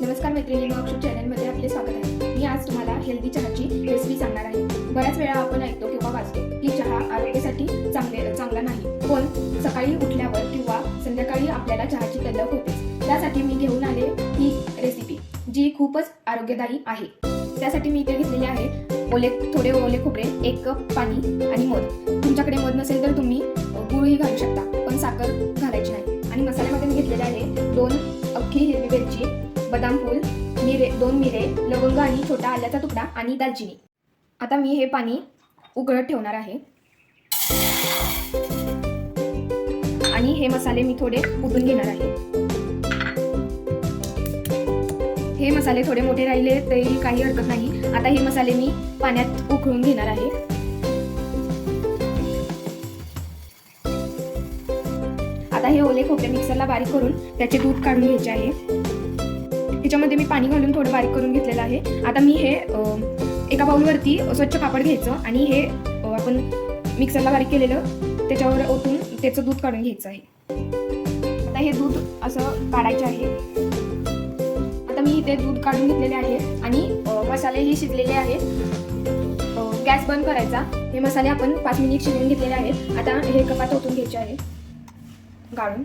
नमस्कार मैत्रिणी अक्षर चॅनलमध्ये आपले स्वागत आहे. मी आज तुम्हाला हेल्दी चहाची रेसिपी सांगणार आहे. बऱ्याच वेळा आपण ऐकतो किंवा वाचतो की चहा आरोग्यासाठी चांगले चांगला नाही. पण सकाळी उठल्यावर किंवा संध्याकाळी आपल्याला चहाची तल्लक होते. त्यासाठी मी घेऊन आले ही रेसिपी जी खूपच आरोग्यदायी आहे. त्यासाठी मी इथे घेतलेले आहे ओले थोडे ओले खोबरे एक कप पाणी आणि मध. तुमच्याकडे मध नसेल तर तुम्ही गुळही घालू शकता पण साखर घालायची नाही. आणि मसाल्यामध्ये मी घेतलेले आहे दोन अख्खी हिरवी वेलची बदाम फूल मिरे दोन मिरे लवंग आणि छोटा आल्याचा तुकडा आणि दालचिनी. आता मी हे पाणी उकळत ठेवणार आहे. आणि हे मसाले मी थोडे कुटून घेणार आहे. हे मसाले थोडे मोठे राहिले तरी काही हरकत नाही. आता हे मसाले मी पाण्यात उकळून घेणार आहे. आता हे ओले खोबरे मिक्सरला बारीक करून त्याचे दूध काढून घ्यायचे आहे. त्याच्यामध्ये मी पाणी घालून थोडं बारीक करून घेतलेलं आहे. आता मी हे एका बाउलवरती स्वच्छ कापड घ्यायचं आणि हे आपण मिक्सरला बारीक केलेलं त्याच्यावर ओतून त्याचं दूध काढून घ्यायचं आहे. आता हे दूध असं काढायचं आहे. आता मी इथे दूध काढून घेतलेले आहे आणि मसालेही शिजलेले आहेत. गॅस बंद करायचा. हे मसाले आपण पाच मिनिट शिजवून घेतलेले आहेत. आता हे कपात ओतून घ्यायचे आहे. गाळून.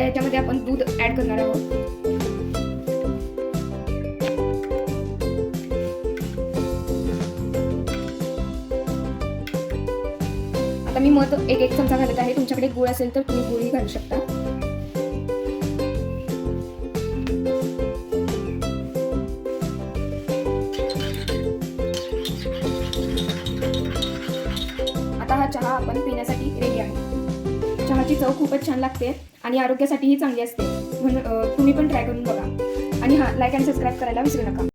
आता याच्यामध्ये आपण दूध ऍड करणार आहोत. आता मी मध एक एक चमचा घालत आहे. तुमच्याकडे गुळ असेल तर तुम्ही गुळही घालू शकता. आता हा चहा आपण पिण्यासाठी रेडी आहे. चहाची चव खूपच छान लागते आणि आरोग्यासाठीही चांगली असते. म्हणून तुम्ही पण ट्राय करून बघा. आणि हा लाईक अँड सबस्क्राईब करायला विसरू नका.